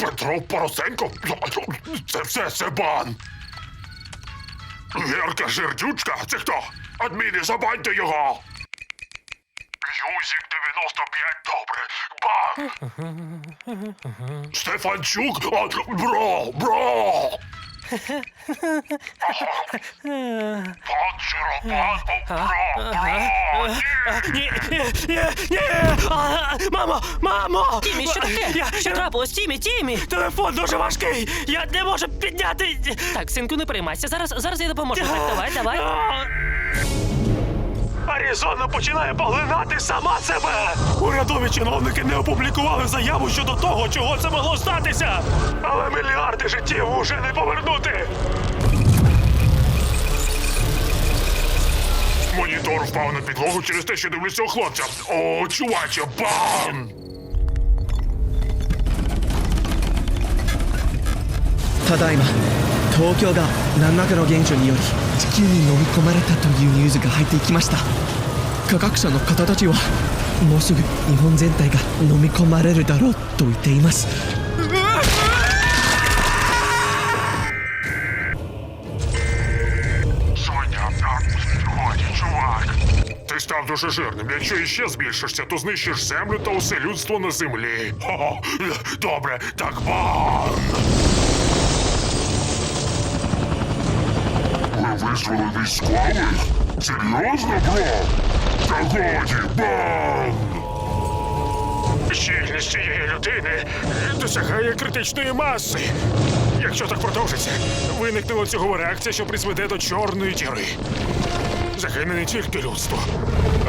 Петро Поросенко? Це все Себан. Герка Жердючка? Це хто? Адміни, забаньте його. Юзік 95, добре. Бан! Стефанчук? Бро, бро, ні! Ні, ні, ні, ні! А, Мамо, мамо! Тімі, що таке? Я, Що я- трапилось? Тімі, Тімі! Телефон дуже важкий! Я не можу підняти! Так, синку, не приймайся. Зараз, зараз я допоможу. Так, давай, давай. А! Аризона починає поглинати сама себе! Урядові чиновники не опублікували заяву щодо того, чого це могло статися! Але мільярди життів уже не повернути! Монітор впав на підлогу через те, що дивлюся у хлопця. О, чуваче, бам! ただいま東京が何らかの現象により地球に飲み込まれたというニュースが入ってきました科学者の方たちはもうすぐ日本全体が飲み込まれるだろうと言っています чувак. Ти став дуже жирним. Якщо іще збільшишся, то знищиш землю та усе людство на землі. Хо-хо. Добре, так бан! Ви визвали військових? Серйозно, бро? Та годі, бан! Щільність цієї людини досягає критичної маси. Якщо так продовжиться, виникне ланцюгова реакція, що призведе до чорної діри. Загине не тільки людство,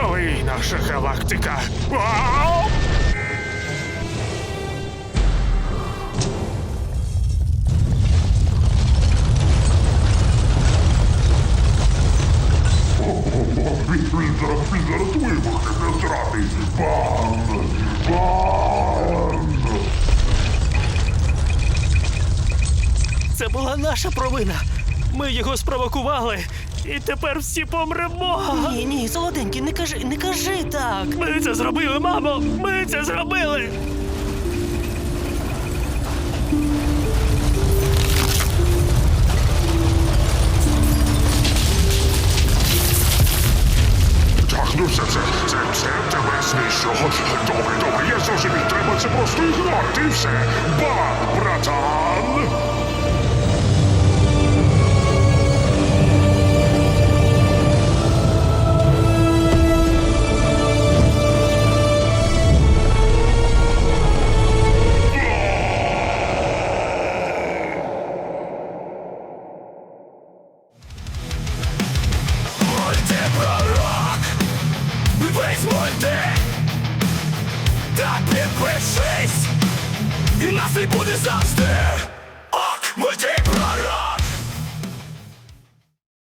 але й наша галактика. Він, зараз, він зараз вибухне, не зрадий. Бан! Бан! Це була наша провина. Ми його спровокували, і тепер всі помремо. Ні, ні, солоденький, не кажи, не кажи так. Ми це зробили, мамо! Ми це зробили! Так, ну все, це, це, це тебе знищого. Добре, добре, я зрозумів, треба це просто ігнорити і все. Бан, братан! Весь Та підпишись! І нас не буде завжди! Ок, мультипророк!